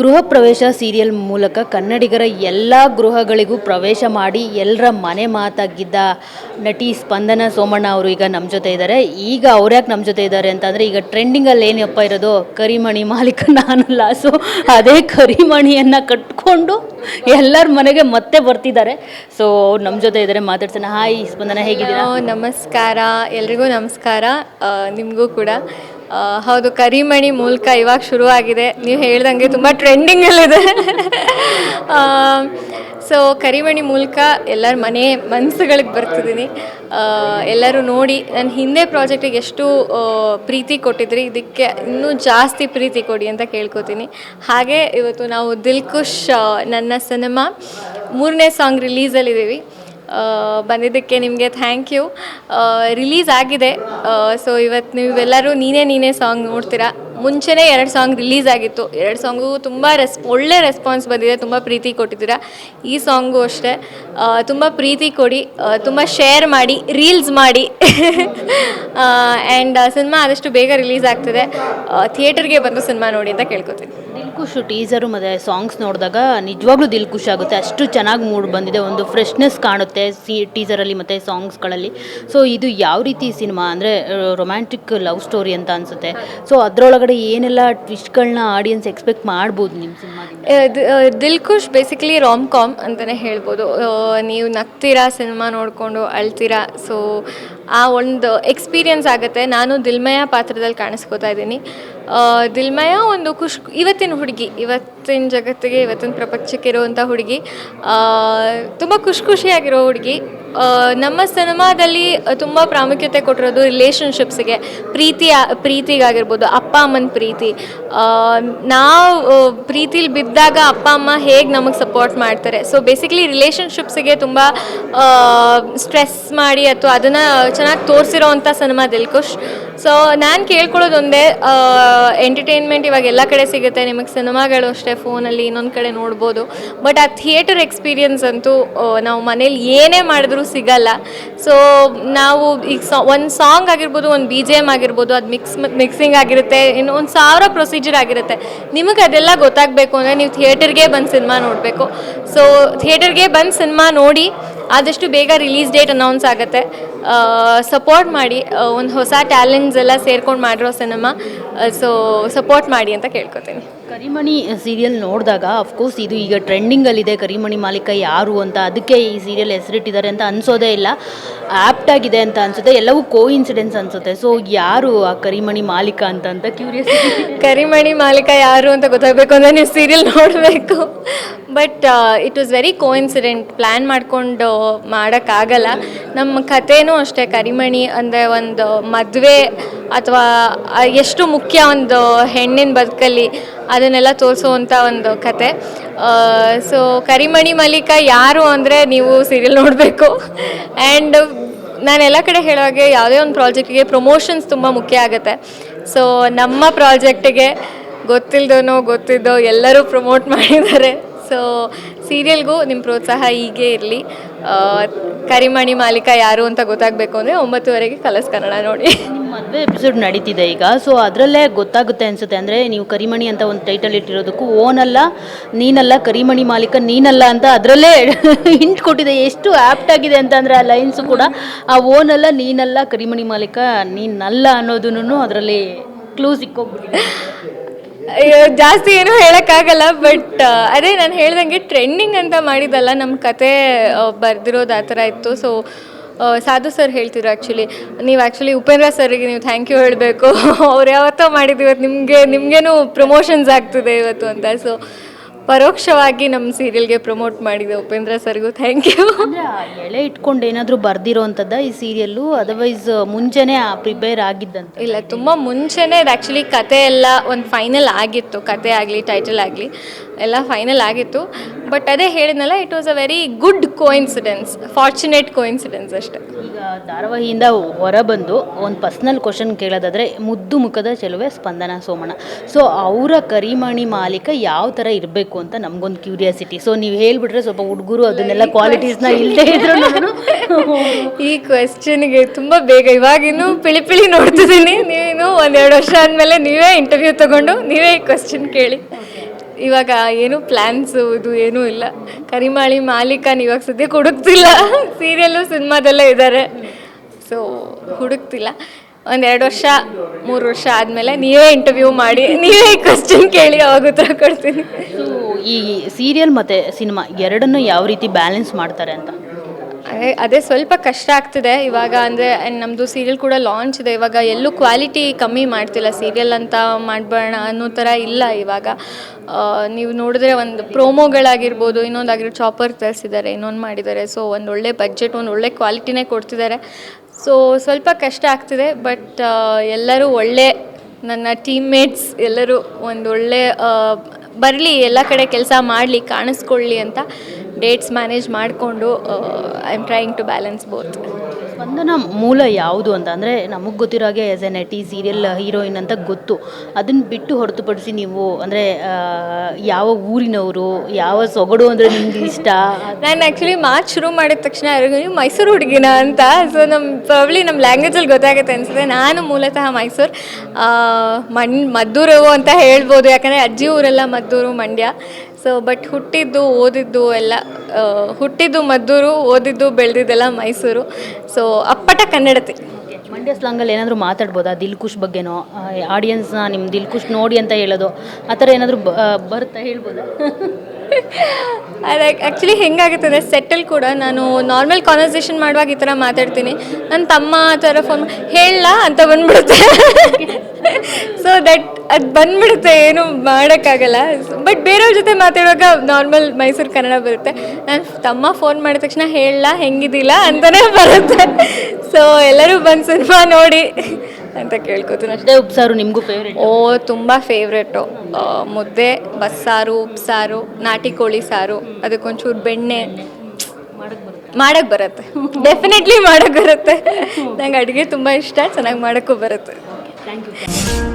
ಗೃಹ ಪ್ರವೇಶ ಸೀರಿಯಲ್ ಮೂಲಕ ಕನ್ನಡಿಗರ ಎಲ್ಲ ಗೃಹಗಳಿಗೂ ಪ್ರವೇಶ ಮಾಡಿ ಎಲ್ಲರ ಮನೆ ಮಾತಾಗಿದ್ದ ನಟಿ ಸ್ಪಂದನ ಸೋಮಣ್ಣ ಅವರು ಈಗ ನಮ್ಮ ಜೊತೆ ಇದ್ದಾರೆ. ಈಗ ಅವ್ರ್ಯಾಕೆ ನಮ್ಮ ಜೊತೆ ಇದ್ದಾರೆ ಅಂತಂದರೆ ಈಗ ಟ್ರೆಂಡಿಂಗಲ್ಲಿ ಏನಪ್ಪ ಇರೋದು? ಕರಿಮಣಿ ಮಾಲೀಕ ನಾನಲ್ಲ ಸೊ ಅದೇ ಕರಿಮಣಿಯನ್ನು ಕಟ್ಕೊಂಡು ಎಲ್ಲರ ಮನೆಗೆ ಮತ್ತೆ ಬರ್ತಿದ್ದಾರೆ. ಸೊ ಅವ್ರು ನಮ್ಮ ಜೊತೆ ಇದ್ದಾರೆ. ಮಾತಾಡ್ಸೋಣ. ಹಾಯ್ ಸ್ಪಂದನ, ಹೇಗಿದ್ದೀರಾ? ನಮಸ್ಕಾರ. ಎಲ್ರಿಗೂ ನಮಸ್ಕಾರ. ನಿಮಗೂ ಕೂಡ. ಹೌದು, ಕರಿಮಣಿ ಮೂಲಕ ಇವಾಗ ಶುರುವಾಗಿದೆ. ನೀವು ಹೇಳ್ದಂಗೆ ತುಂಬ ಟ್ರೆಂಡಿಂಗಲ್ಲಿದೆ. ಸೊ ಕರಿಮಣಿ ಮೂಲಕ ಎಲ್ಲರ ಮನೆ ಮನಸ್ಸುಗಳಿಗೆ ಬರ್ತಿದ್ದೀನಿ. ಎಲ್ಲರೂ ನೋಡಿ ನನ್ನ ಹಿಂದೆ ಪ್ರಾಜೆಕ್ಟಿಗೆ ಎಷ್ಟು ಪ್ರೀತಿ ಕೊಟ್ಟಿದ್ರಿ, ಇದಕ್ಕೆ ಇನ್ನೂ ಜಾಸ್ತಿ ಪ್ರೀತಿ ಕೊಡಿ ಅಂತ ಕೇಳ್ಕೊತೀನಿ. ಹಾಗೆ ಇವತ್ತು ನಾವು ದಿಲ್ ಖುಷ್ ನನ್ನ ಸಿನಿಮಾ ಮೂರನೇ ಸಾಂಗ್ ರಿಲೀಸಲ್ಲಿದ್ದೀವಿ ಬಂದಿದ್ದಕ್ಕೆ ನಿಮಗೆ ಥ್ಯಾಂಕ್ ಯು ರಿಲೀಸ್ ಆಗಿದೆ. ಸೊ ಇವತ್ತು ನೀವೆಲ್ಲರೂ ನೀನೇ ನೀನೇ ಸಾಂಗ್ ನೋಡ್ತೀರಾ? ಮುಂಚೆನೇ ಎರಡು ಸಾಂಗ್ ರಿಲೀಸ್ ಆಗಿತ್ತು. ಎರಡು ಸಾಂಗು ತುಂಬ ರೆಸ್ ಒಳ್ಳೆ ರೆಸ್ಪಾನ್ಸ್ ಬಂದಿದೆ, ತುಂಬ ಪ್ರೀತಿ ಕೊಟ್ಟಿದ್ದೀರಾ? ಈ ಸಾಂಗು ಅಷ್ಟೇ. ತುಂಬ ಪ್ರೀತಿ ಕೊಡಿ ತುಂಬ ಶೇರ್ ಮಾಡಿ ರೀಲ್ಸ್ ಮಾಡಿ. ಆ್ಯಂಡ್ ಸಿನಿಮಾ ಆದಷ್ಟು ಬೇಗ ರಿಲೀಸ್ ಆಗ್ತದೆ. ಥಿಯೇಟರ್ಗೆ ಬಂದು ಸಿನಿಮಾ ನೋಡಿ ಅಂತ ಕೇಳ್ಕೊತೀನಿ. ಖುಷ್ ಟೀಸರು ಮತ್ತು ಸಾಂಗ್ಸ್ ನೋಡಿದಾಗ ನಿಜವಾಗ್ಲೂ ದಿಲ್ ಖುಷಿ ಆಗುತ್ತೆ. ಅಷ್ಟು ಚೆನ್ನಾಗಿ ಮೂಡ್ ಬಂದಿದೆ, ಒಂದು ಫ್ರೆಶ್ನೆಸ್ ಕಾಣುತ್ತೆ ಸಿ ಟೀಸರಲ್ಲಿ ಮತ್ತು ಸಾಂಗ್ಸ್ಗಳಲ್ಲಿ ಸೊ ಇದು ಯಾವ ರೀತಿ ಸಿನಿಮಾ ಅಂದರೆ ರೊಮ್ಯಾಂಟಿಕ್ ಲವ್ ಸ್ಟೋರಿ ಅಂತ ಅನಿಸುತ್ತೆ. ಸೊ ಅದರೊಳಗಡೆ ಏನೆಲ್ಲ ಟ್ವಿಸ್ಟ್ಗಳನ್ನ ಆಡಿಯನ್ಸ್ ಎಕ್ಸ್ಪೆಕ್ಟ್ ಮಾಡ್ಬೋದು ನಿಮ್ಮ ಸಿನಿಮಾದಿಂದ ಆ, ದ- ಆ, Dil Khush basically rom com ಅಂತಲೇ ಹೇಳ್ಬೋದು ನೀವು ನಗ್ತೀರಾ ಸಿನಿಮಾ ನೋಡಿಕೊಂಡು ಅಳ್ತೀರಾ? ಸೊ ಆ ಒಂದು ಎಕ್ಸ್ಪೀರಿಯನ್ಸ್ ಆಗುತ್ತೆ. ನಾನು ದಿಲ್ಮಯ ಪಾತ್ರದಲ್ಲಿ ಕಾಣಿಸ್ಕೋತಾ ಇದ್ದೀನಿ. ದಿಲ್ಮಯ ಒಂದು ಖುಷ್ ಇವತ್ತಿನ ಹುಡುಗಿ ಇವತ್ತಿನ ಜಗತ್ತಿಗೆ, ಇವತ್ತಿನ ಪ್ರಪಂಚಕ್ಕೆ ಇರುವಂಥ ಹುಡುಗಿ. ತುಂಬ ಖುಷಿ ಖುಷಿಯಾಗಿರೋ ಹುಡುಗಿ ನಮ್ಮ ಸಿನಿಮಾದಲ್ಲಿ ತುಂಬ ಪ್ರಾಮುಖ್ಯತೆ ಕೊಟ್ಟಿರೋದು ರಿಲೇಷನ್ಶಿಪ್ಸ್ಗೆ ಪ್ರೀತಿ, ಪ್ರೀತಿಗಾಗಿರ್ಬೋದು, ಅಪ್ಪ ಅಮ್ಮನ ಪ್ರೀತಿ. ನಾವು ಪ್ರೀತಿಲಿ ಬಿದ್ದಾಗ ಅಪ್ಪ, ಅಮ್ಮ ಹೇಗೆ ನಮಗೆ ಸಪೋರ್ಟ್ ಮಾಡ್ತಾರೆ. ಸೊ ಬೇಸಿಕಲಿ ರಿಲೇಷನ್ಶಿಪ್ಸಿಗೆ ತುಂಬ ಸ್ಟ್ರೆಸ್ ಮಾಡಿ ಅಥವಾ ಅದನ್ನು ಚೆನ್ನಾಗಿ ತೋರಿಸಿರೋವಂಥ ಸಿನಿಮಾ ದಿಲ್ಕುಶ್. ಸೊ ನಾನು ಕೇಳ್ಕೊಳ್ಳೋದೊಂದೇ ಎಂಟರ್ಟೈನ್ಮೆಂಟ್ ಇವಾಗ ಎಲ್ಲ ಕಡೆ ಸಿಗುತ್ತೆ. ನಿಮಗೆ ಸಿನಿಮಾಗಳು ಅಷ್ಟೇ, ಫೋನಲ್ಲಿ ಇನ್ನೊಂದು ಕಡೆ ನೋಡ್ಬೋದು. ಬಟ್ ಆ ಥಿಯೇಟರ್ ಎಕ್ಸ್ಪೀರಿಯನ್ಸ್ ಅಂತೂ ನಾವು ಮನೇಲಿ ಏನೇ ಮಾಡಿದ್ರೂ ಸಿಗಲ್ಲ. ಸೊ ನಾವು ಈಗ ಸಾ ಒಂದು ಸಾಂಗ್ ಆಗಿರ್ಬೋದು, ಒಂದು ಬಿ ಜಿ ಎಂ ಆಗಿರ್ಬೋದು, ಅದು ಮಿಕ್ಸ್ ಮಿಕ್ಸಿಂಗ್ ಆಗಿರುತ್ತೆ. ಇನ್ನು ಒಂದು ಸಾವಿರ ಪ್ರೊಸೀಜರ್ ಆಗಿರುತ್ತೆ. ನಿಮಗೆ ಅದೆಲ್ಲ ಗೊತ್ತಾಗಬೇಕು ಅಂದರೆ ನೀವು ಥಿಯೇಟರ್ಗೆ ಬಂದು ಸಿನಿಮಾ ನೋಡಬೇಕು. ಸೊ ಥಿಯೇಟರ್ಗೆ ಬಂದು ಸಿನಿಮಾ ನೋಡಿ ಆದಷ್ಟು ಬೇಗ ರಿಲೀಸ್ ಡೇಟ್ ಅನೌನ್ಸ್ ಆಗುತ್ತೆ. ಸಪೋರ್ಟ್ ಮಾಡಿ ಒಂದು ಹೊಸ ಟ್ಯಾಲೆಂಟ್ಸ್ ಎಲ್ಲ ಸೇರ್ಕೊಂಡು ಮಾಡಿರೋ ಸಿನಿಮಾ ಸೊ ಸಪೋರ್ಟ್ ಮಾಡಿ ಅಂತ ಕೇಳ್ಕೊತೀನಿ. ಕರಿಮಣಿ ಸೀರಿಯಲ್ ನೋಡಿದಾಗ ಅಫ್ಕೋರ್ಸ್ ಇದು ಈಗ ಟ್ರೆಂಡಿಂಗಲ್ಲಿದೆ ಕರಿಮಣಿ ಮಾಲೀಕ ಯಾರು ಅಂತ ಅದಕ್ಕೆ ಈ ಸೀರಿಯಲ್ ಹೆಸರಿಟ್ಟಿದ್ದಾರೆ ಅಂತ ಅನ್ಸೋದೇ ಇಲ್ಲ. ಆ್ಯಪ್ಟ್ ಆಗಿದೆ ಅಂತ ಅನ್ಸುತ್ತೆ. ಎಲ್ಲವೂ ಕೋ ಇನ್ಸಿಡೆನ್ಸ್ ಅನ್ಸುತ್ತೆ. ಸೊ ಯಾರು ಆ ಕರಿಮಣಿ ಮಾಲೀಕ ಅಂತ ಅಂತ ಕ್ಯೂರಿಯಸ್ ಕರಿಮಣಿ ಮಾಲೀಕ ಯಾರು ಅಂತ ಗೊತ್ತಾಗಬೇಕು ಅಂದರೆ ನೀವು ಸೀರಿಯಲ್ ನೋಡಬೇಕು. But it was very coincident plan ಮಾಡಿಕೊಂಡು ಮಾಡೋಕ್ಕಾಗಲ್ಲ ನಮ್ಮ ಕಥೆನೂ ಅಷ್ಟೇ. ಕರಿಮಣಿ ಅಂದರೆ ಒಂದು ಮದುವೆ ಅಥವಾ ಎಷ್ಟು ಮುಖ್ಯ ಒಂದು ಹೆಣ್ಣಿನ ಬದುಕಲ್ಲಿ ಅದನ್ನೆಲ್ಲ ತೋರಿಸುವಂಥ ಒಂದು ಕತೆ. ಸೊ ಕರಿಮಣಿ ಮಲ್ಲಿಕ ಯಾರು ಅಂದರೆ ನೀವು ಸೀರಿಯಲ್ ನೋಡಬೇಕು. ಆ್ಯಂಡ್ ನಾನು ಎಲ್ಲ ಕಡೆ ಹೇಳೋ ಹಾಗೆ ಯಾವುದೇ ಒಂದು ಪ್ರಾಜೆಕ್ಟಿಗೆ ಪ್ರಮೋಷನ್ಸ್ ತುಂಬ ಮುಖ್ಯ ಆಗುತ್ತೆ. ಸೊ ನಮ್ಮ ಪ್ರಾಜೆಕ್ಟಿಗೆ ಗೊತ್ತಿಲ್ದೋನೋ ಗೊತ್ತಿದ್ದೋ ಎಲ್ಲರೂ ಪ್ರಮೋಟ್ ಮಾಡಿದ್ದಾರೆ. ಸೊ ಸೀರಿಯಲ್ಗೂ ನಿಮ್ಮ ಪ್ರೋತ್ಸಾಹ ಹೀಗೆ ಇರಲಿ. ಕರಿಮಣಿ ಮಾಲೀಕ ಯಾರು ಅಂತ ಗೊತ್ತಾಗಬೇಕು ಅಂದರೆ ಒಂಬತ್ತುವರೆಗೆ ಕಲಸ್ ಕನ್ನಡ ನೋಡಿ. ಮದುವೆ ಎಪಿಸೋಡ್ ನಡೀತಿದೆ ಈಗ. ಸೊ ಅದರಲ್ಲೇ ಗೊತ್ತಾಗುತ್ತೆ ಅನಿಸುತ್ತೆ ಅಂದರೆ ನೀವು ಕರಿಮಣಿ ಅಂತ ಒಂದು ಟೈಟಲ್ ಇಟ್ಟಿರೋದಕ್ಕೂ ಓನಲ್ಲ ನೀನಲ್ಲ ಕರಿಮಣಿ ಮಾಲೀಕ ನೀನಲ್ಲ ಅಂತ ಅದರಲ್ಲೇ ಹಿಂಟ್ ಕೊಟ್ಟಿದೆ. ಎಷ್ಟು ಆ್ಯಪ್ಟ್ ಆಗಿದೆ ಅಂತ ಆ ಲೈನ್ಸು ಕೂಡ. ಆ ಓನಲ್ಲ ನೀನಲ್ಲ ಕರಿಮಣಿ ಮಾಲೀಕ ನೀನಲ್ಲ ಅನ್ನೋದನ್ನು ಅದರಲ್ಲಿ ಕ್ಲೂಸ್ ಸಿಕ್ಕೋಗ್ಬಿಟ್ಟಿದೆ. ಅಯ್ಯೋ, ಜಾಸ್ತಿ ಏನು ಹೇಳೋಕ್ಕಾಗಲ್ಲ ಬಟ್ ಅದೇ ನಾನು ಹೇಳ್ದಂಗೆ ಟ್ರೆಂಡಿಂಗ್ ಅಂತ ಮಾಡಿದಲ್ಲ ನಮ್ಮ ಕತೆ ಬರೆದಿರೋದು ಆ ಥರ ಇತ್ತು. ಸೊ ಸಾಧು ಸರ್ ಹೇಳ್ತಿದ್ರು ಆ್ಯಕ್ಚುಲಿ ನೀವು ಆ್ಯಕ್ಚುಲಿ ಉಪೇಂದ್ರ ಸರ್ಗೆ ನೀವು ಥ್ಯಾಂಕ್ ಯು ಹೇಳಬೇಕು. ಅವ್ರು ಯಾವತ್ತೋ ಮಾಡಿದ್ದು ಇವತ್ತು ನಿಮಗೆ, ನಿಮಗೇನು ಪ್ರಮೋಷನ್ಸ್ ಆಗ್ತಿದೆ ಇವತ್ತು ಅಂತ. ಸೊ ಪರೋಕ್ಷವಾಗಿ ನಮ್ಮ ಸೀರಿಯಲ್ಗೆ ಪ್ರಮೋಟ್ ಮಾಡಿದೆ ಉಪೇಂದ್ರ ಸರ್ಗೂ ಥ್ಯಾಂಕ್ ಯು ಅಂದರೆ ಆ ಎಳೆ ಇಟ್ಕೊಂಡು ಏನಾದರೂ ಬರ್ದಿರೋ ಅಂಥದ್ದ ಈ ಸೀರಿಯಲ್ಲು ಅದರ್ವೈಸ್ ಮುಂಚೆನೇ ಪ್ರಿಪೇರ್ ಆಗಿದ್ದಂತ. ಇಲ್ಲ ತುಂಬ ಮುಂಚೆನೇ ಆ್ಯಕ್ಚುಲಿ ಕತೆ ಎಲ್ಲ ಒಂದು ಫೈನಲ್ ಆಗಿತ್ತು. ಕತೆ ಆಗಲಿ ಟೈಟಲ್ ಆಗಲಿ. ಎಲ್ಲ ಫೈನಲ್ ಆಗಿತ್ತು. ಬಟ್ ಅದೇ ಹೇಳಿದ್ನಲ್ಲ it was a very good coincidence fortunate coincidence ಅಷ್ಟೆ. ಈಗ ಧಾರಾವಾಹಿಯಿಂದ ಹೊರಬಂದು ಒಂದು ಪರ್ಸ್ನಲ್ ಕ್ವಶನ್ ಕೇಳೋದಾದರೆ ಮುದ್ದು ಮುಖದ ಚೆಲುವೆ ಸ್ಪಂದನ ಸೋಮಣ್ಣ. ಸೊ ಅವರ ಕರಿಮಣಿ ಮಾಲೀಕ ಯಾವ ಥರ ಇರಬೇಕು ಅಂತ ನಮಗೊಂದು ಕ್ಯೂರಿಯಾಸಿಟಿ ಸೊ ನೀವು ಹೇಳ್ಬಿಟ್ರೆ ಸ್ವಲ್ಪ ಹುಡುಗರು ಅದನ್ನೆಲ್ಲ ಕ್ವಾಲಿಟೀಸ್ನ ಇಲ್ಲದೆ ಇದ್ರು ಈ ಕ್ವೆಶ್ಚನ್ಗೆ ತುಂಬ ಬೇಗ ಇವಾಗಿನ್ನೂ ಪಿಳಿ ಪಿಳಿ ನೋಡ್ತಿದ್ದೀನಿ. ನೀವೇನು ಒಂದೆರಡು ವರ್ಷ ಆದಮೇಲೆ ನೀವೇ ಇಂಟರ್ವ್ಯೂ ತಗೊಂಡು ನೀವೇ ಈ ಕ್ವೆಶ್ಚನ್ ಕೇಳಿ. ಇವಾಗ ಏನು ಪ್ಲಾನ್ಸ್ ಇದು ಏನೂ ಇಲ್ಲ. ಕರಿಮಾಳಿ ಮಾಲೀಕನ್ ಇವಾಗ ಸದ್ಯಕ್ಕೆ ಹುಡುಕ್ತಿಲ್ಲ. ಸೀರಿಯಲ್ಲು ಸಿನಿಮಾದಲ್ಲೇ ಇದ್ದಾರೆ ಸೊ ಹುಡುಕ್ತಿಲ್ಲ. ಒಂದೆರಡು ವರ್ಷ, ಮೂರು ವರ್ಷ ಆದಮೇಲೆ ನೀವೇ ಇಂಟರ್ವ್ಯೂ ಮಾಡಿ, ನೀವೇ ಕ್ವಶನ್ ಕೇಳಿ ಅವಾಗ ಉತ್ತರ ಕೊಡ್ತೀನಿ. ಈ ಸೀರಿಯಲ್ ಮತ್ತು ಸಿನಿಮಾ ಎರಡನ್ನೂ ಯಾವ ರೀತಿ ಬ್ಯಾಲೆನ್ಸ್ ಮಾಡ್ತಾರೆ ಅಂತ? ಅದೇ ಸ್ವಲ್ಪ ಕಷ್ಟ ಆಗ್ತಿದೆ. ಇವಾಗ ಅಂದರೆ ನಮ್ಮದು ಸೀರಿಯಲ್ ಕೂಡ ಲಾಂಚ್ ಇದೆ. ಇವಾಗ ಎಲ್ಲೂ ಕ್ವಾಲಿಟಿ ಕಮ್ಮಿ ಮಾಡ್ತಿಲ್ಲ. ಸೀರಿಯಲ್ ಅಂತ ಮಾಡಬೇಡ ಅನ್ನೋ ಥರ ಇಲ್ಲ ಇವಾಗ. ನೀವು ನೋಡಿದ್ರೆ ಒಂದು ಪ್ರೋಮೋಗಳಾಗಿರ್ಬೋದು ಇನ್ನೊಂದಾಗಿರೋ ಚಾಪರ್ ತರಿಸಿದ್ದಾರೆ, ಇನ್ನೊಂದು ಮಾಡಿದ್ದಾರೆ. ಸೊ ಒಂದು ಒಳ್ಳೆ ಬಜೆಟ್ ಒಂದು ಒಳ್ಳೆ ಕ್ವಾಲಿಟಿನೇ ಕೊಡ್ತಿದ್ದಾರೆ. ಸೊ ಸ್ವಲ್ಪ ಕಷ್ಟ ಆಗ್ತಿದೆ. ಬಟ್ ಎಲ್ಲರೂ ಒಳ್ಳೆ, ನನ್ನ ಟೀಮ್ಮೇಟ್ಸ್ ಎಲ್ಲರೂ ಒಂದು ಒಳ್ಳೆ ಬರಲಿ, ಎಲ್ಲ ಕಡೆ ಕೆಲಸ ಮಾಡಲಿ, ಕಾಣಿಸ್ಕೊಳ್ಳಿ ಅಂತ ಡೇಟ್ಸ್ ಮ್ಯಾನೇಜ್ ಮಾಡಿಕೊಂಡು I am trying to balance both Spandana ಮೂಲ ಯಾವುದು ಅಂತ ಅಂದರೆ ನಮಗೆ ಗೊತ್ತಿರೋ ಹಾಗೆ ಆ್ಯಸ್ ಎ ನಟಿ ಸೀರಿಯಲ್ ಹೀರೋಯಿನ್ ಅಂತ ಗೊತ್ತು. ಅದನ್ನು ಬಿಟ್ಟು ಹೊರತುಪಡಿಸಿ ನೀವು ಅಂದರೆ ಯಾವ ಊರಿನವರು ಯಾವ ಸೊಗಡು ಅಂದರೆ ನಿಮ್ಗೆ ಇಷ್ಟ? ನಾನು ಆ್ಯಕ್ಚುಲಿ ಮಾತು ಶುರು ಮಾಡಿದ ತಕ್ಷಣ ನೀವು ಮೈಸೂರು ಹುಡುಗಿನ ಅಂತ? ಸೊ ನಮ್ಮ ಪ್ರಾಬ್ಲಿ ನಮ್ಮ ಲ್ಯಾಂಗ್ವೇಜಲ್ಲಿ ಗೊತ್ತಾಗುತ್ತೆ ಅನಿಸುತ್ತೆ. ನಾನು ಮೂಲತಃ ಮೈಸೂರು ಮಣ್ ಮದ್ದೂರು ಅಂತ ಹೇಳ್ಬೋದು. ಯಾಕಂದರೆ ಅಜ್ಜಿ ಊರೆಲ್ಲ ಮದ್ದೂರು ಮಂಡ್ಯ. ಸೊ ಬಟ್ ಹುಟ್ಟಿದ್ದು ಓದಿದ್ದು ಎಲ್ಲ ಹುಟ್ಟಿದ್ದು ಮದ್ದೂರು ಓದಿದ್ದು ಬೆಳೆದಿದ್ದೆಲ್ಲ ಮೈಸೂರು. ಸೊ ಅಪ್ಪಟ ಕನ್ನಡತಿ. ಮಂಡ್ಯ ಸ್ಲಾಂಗಲ್ಲಿ ಏನಾದರೂ ಮಾತಾಡ್ಬೋದಾ? ದಿಲ್ ಖುಷ್ ಬಗ್ಗೆನೋ ಆಡಿಯನ್ಸ್ನ ನಿಮ್ಮ ದಿಲ್ ಖುಷ್ ನೋಡಿ ಅಂತ ಹೇಳೋದು. ಆ ಥರ ಏನಾದರೂ ಬರುತ್ತಾ ಹೇಳ್ಬೋದಾ? ಲೈಕ್ ಆ್ಯಕ್ಚುಲಿ ಹೆಂಗಾಗುತ್ತೆ ಅಂದರೆ ಸೆಟಲ್ ಕೂಡ ನಾನು ನಾರ್ಮಲ್ ಕಾನ್ವರ್ಸೇಷನ್ ಮಾಡುವಾಗ ಈ ಥರ ಮಾತಾಡ್ತೀನಿ. ನನ್ನ ತಮ್ಮ ಆ ಥರ ಫೋನ್ ಹೇಳಲ್ಲ ಅಂತ ಬಂದ್ಬಿಡುತ್ತೆ. ಸೊ ದಟ್ ಅದು ಬಂದ್ಬಿಡುತ್ತೆ ಏನು ಮಾಡೋಕ್ಕಾಗಲ್ಲ. ಬಟ್ ಬೇರೆಯವ್ರ ಜೊತೆ ಮಾತಾಡುವಾಗ ನಾರ್ಮಲ್ ಮೈಸೂರು ಕನ್ನಡ ಬರುತ್ತೆ. ನಾನು ತಮ್ಮ ಫೋನ್ ಮಾಡಿದ ತಕ್ಷಣ ಹೇಳಲ್ಲ ಹೆಂಗಿದಿಲ್ಲ ಅಂತಲೇ ಬರುತ್ತೆ. ಸೊ ಎಲ್ಲರೂ ಬಂದು ಸಿನಿಮಾ ನೋಡಿ ಅಂತ ಕೇಳ್ಕೊತೀನಿ. ಅಷ್ಟೇ ಉಪ್ಸಾರು ನಿಮಗೂ ಫೇವ್ರೇಟ್ ಓ ತುಂಬ ಫೇವ್ರೇಟು ಮುದ್ದೆ ಬಸ್ಸಾರು ಉಪ್ಸಾರು ನಾಟಿ ಕೋಳಿ ಸಾರು ಅದಕ್ಕೊಂಚೂರು ಬೆಣ್ಣೆ. ಮಾಡಕ್ಕೆ ಬರುತ್ತೆ. ಡೆಫಿನೆಟ್ಲಿ ಮಾಡಕ್ಕೆ ಬರುತ್ತೆ. ನಂಗೆ ಅಡುಗೆ ತುಂಬ ಇಷ್ಟ ಚೆನ್ನಾಗಿ ಮಾಡೋಕ್ಕೂ ಬರುತ್ತೆ. Thank you